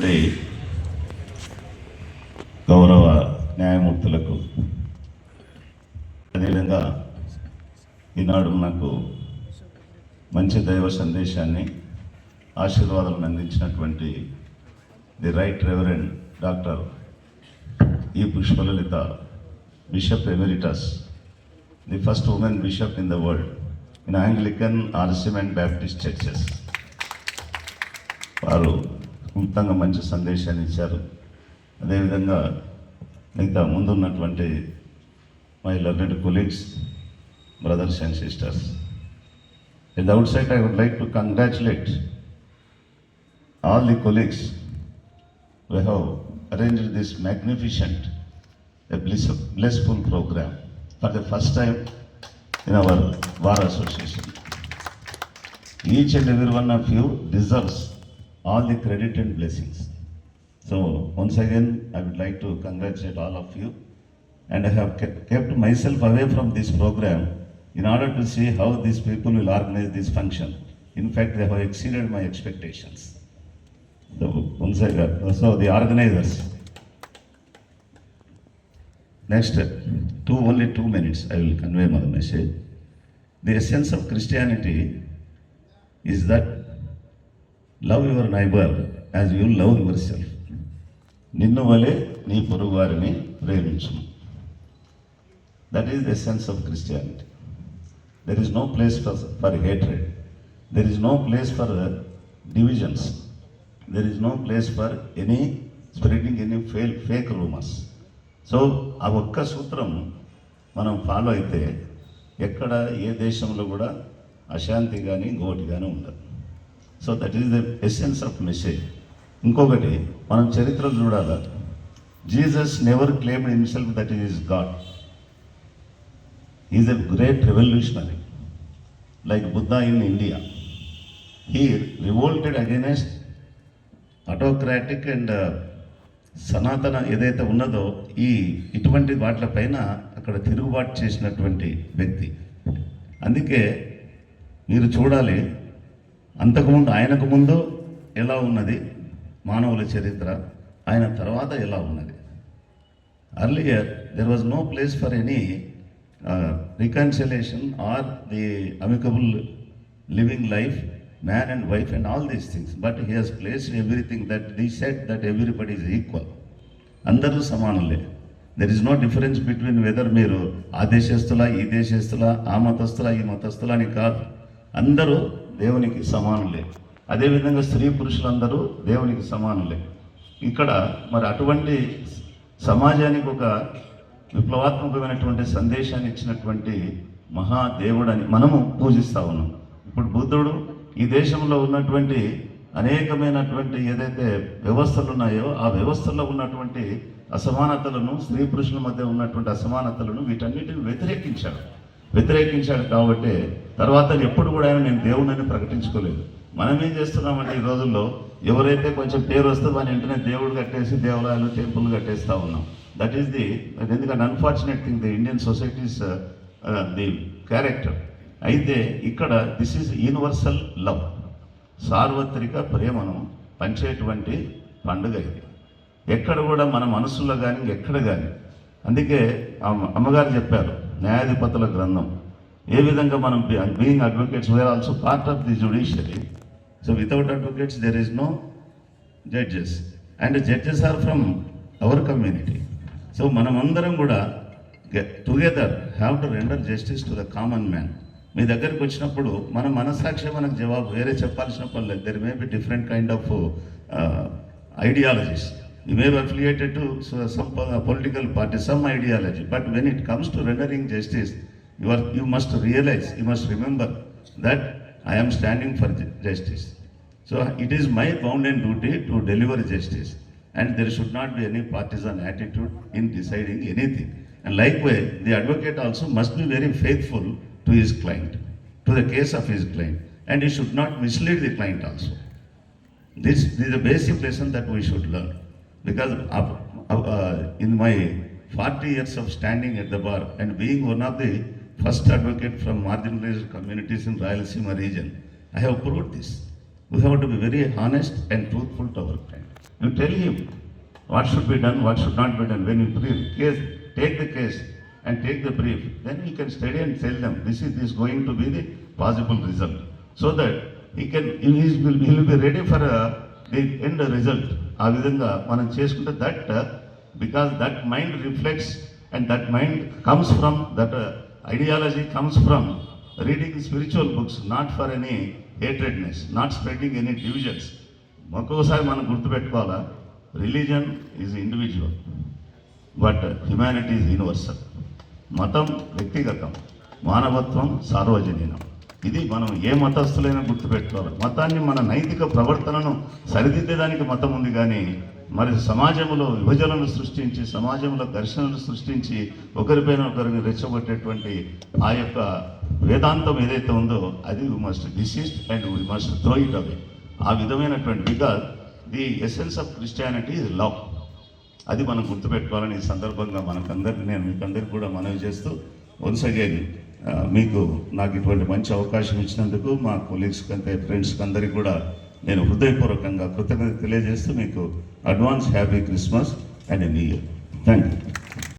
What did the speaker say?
ఉన్నటువంటి గౌరవ న్యాయమూర్తులకు అదేవిధంగా ఈనాడు నాకు మంచి దైవ సందేశాన్ని ఆశీర్వాదాలను అందించినటువంటి the right reverend doctor E Pushpalalitha bishop emeritus the first woman bishop in the world in Anglican ఆర్సిమ్ and Baptist churches. వారు ఉత్తంగా మంచి సందేశాన్ని ఇచ్చారు. అదేవిధంగా మిగతా ముందున్నటువంటి my learned colleagues brothers and sisters in outside I would like to congratulate all the colleagues we have arranged this magnificent a bliss blessful program for the first time in our bar association each and every one of you deserves all the credit and blessings. So once again, I would like to congratulate all of you. And I have kept myself away from this program in order to see how these people will organize this function. In fact, they have exceeded my expectations. So once again, so the organizers. Next, two, only two minutes, I will convey my message. The essence of Christianity is that love your neighbour as you love yourself నిన్ను వలె నీ పొరుగు వారిని ప్రేమించును. That is the sense of Christianity there is no place for for hatred there is no place for divisions there is no place for any spreading any fail fake rumours so ఆ ఒక్క సూత్రం మనం follow అయితే ఎక్కడ ఏ దేశంలో కూడా అశాంతి కానీ ఇంకోటి కానీ ఉండదు. So that is the essence of message ఇంకొకటి మనం చరిత్ర చూడాలి. Jesus never claimed himself that is God is a great revolutionary like Buddha in India he revolted against autocratic and Sanatana ఏదైతే ఉన్నదో ఈ ఇటువంటి వాటిపైన అక్కడ తిరుగుబాటు చేసినటువంటి వ్యక్తి. అందుకే మీరు చూడాలి అంతకుముందు ఆయనకు ముందు ఎలా ఉన్నది? మానవుల చరిత్ర ఆయన తర్వాత ఎలా ఉన్నది? Earlier there was no place for any reconciliation or the amicable living life man and wife and all these things but he has places everything that the set that everybody is equal అందరూ సమానులే. There is no difference between whether మీరు ఆ దేశస్తులా ఈ దేశస్తులా ఆ మతస్థులా ఈ మతస్థులా అని కాదు. అందరూ దేవునికి సమానులే అదేవిధంగా స్త్రీ పురుషులందరూ దేవునికి సమానులే ఇక్కడ మరి అటువంటి సమాజానికి ఒక విప్లవాత్మకమైనటువంటి సందేశాన్ని ఇచ్చినటువంటి మహాదేవుడని మనము పూజిస్తా ఉన్నాం. ఇప్పుడు బుద్ధుడు ఈ దేశంలో ఉన్నటువంటి అనేకమైనటువంటి ఏదైతే వ్యవస్థలు ఉన్నాయో ఆ వ్యవస్థల్లో ఉన్నటువంటి అసమానతలను స్త్రీ పురుషుల మధ్య ఉన్నటువంటి అసమానతలను వీటన్నిటిని వ్యతిరేకించాడు. వ్యతిరేకించాడు కాబట్టి తర్వాత ఎప్పుడు కూడా ఆయన నేను దేవుడిని ప్రకటించుకోలేదు. మనం ఏం చేస్తున్నామంటే ఈ రోజుల్లో ఎవరైతే కొంచెం పేరు వస్తే వాని వెంటనే దేవుడు కట్టేసి దేవాలయాలు టెంపుల్ కట్టేస్తా ఉన్నాం. దట్ ఈస్ ది ఎందుకంటే unfortunate thing the Indian societies the character అయితే ఇక్కడ దిస్ ఈజ్ యూనివర్సల్ లవ్ సార్వత్రిక ప్రేమను పంచేటువంటి పండుగ ఇది. ఎక్కడ కూడా మన మనసులో కానీ ఎక్కడ కానీ అందుకే అమ్మ- అమ్మగారు చెప్పారు న్యాయాధిపతుల గ్రంథం. ఏ విధంగా మనం being advocates we're also part of the judiciary so without advocates there is no judges and judges are from our community so మనమందరం కూడా together have to render justice to the common man మీ దగ్గరికి వచ్చినప్పుడు మన మనసాక్షి మనకు జవాబు వేరే చెప్పాల్సిన పని లేదు. There may be different kind of ideologies You may be affiliated to some uh, political party, some ideology, but when it comes to rendering justice, you, are, you must realize, you must remember that I am standing for justice. So it is my bounden duty to deliver justice. And there should not be any partisan attitude in deciding anything. And likewise, the advocate also must be very faithful to his client, to the case of his client. And he should not mislead the client also. This, this is a basic lesson that we should learn. Because uh, in my 40 years of standing at the bar and being one of the first advocate from marginalized communities in Rayalaseema region, I have proved this. We have to be very honest and truthful to our client. You tell him what should be done, what should not be done. When you brief, case, take the case and take the brief, then he can study and tell them this is this going to be the possible result. So that he can, he will, he will be ready for uh, the end result. ఆ విధంగా మనం చేసుకుంటే that because that mind reflects and that mind comes from that ideology comes from reading spiritual books not for any hatredness not spreading any divisions ఒక్కొక్కసారి మనం గుర్తుపెట్టుకోవాలా? Religion is individual but humanity is universal మతం వ్యక్తిగతం మానవత్వం సార్వజనీనం. ఇది మనం ఏ మతస్థులైనా గుర్తుపెట్టుకోవాలి. మతాన్ని మన నైతిక ప్రవర్తనను సరిదిద్దేదానికి మతం ఉంది కానీ మరి సమాజంలో విభజనలు సృష్టించి సమాజంలో ఘర్షణలు సృష్టించి ఒకరిపైన ఒకరిని రెచ్చగొట్టేటువంటి ఆ యొక్క వేదాంతం ఏదైతే ఉందో అది we must desist and we must throw it away ఆ విధమైనటువంటి because the essence of Christianity is love అది మనం గుర్తుపెట్టుకోవాలని ఈ సందర్భంగా మనకందరికీ నేను మీకందరికీ కూడా మనవి చేస్తూ వన్స్ అగైన్ మీకు నాకు ఇటువంటి మంచి అవకాశం ఇచ్చినందుకు మా కొలీగ్స్కి కంటే ఫ్రెండ్స్కి అందరికీ కూడా నేను హృదయపూర్వకంగా కృతజ్ఞత తెలియజేస్తూ మీకు advance happy Christmas and new year thank you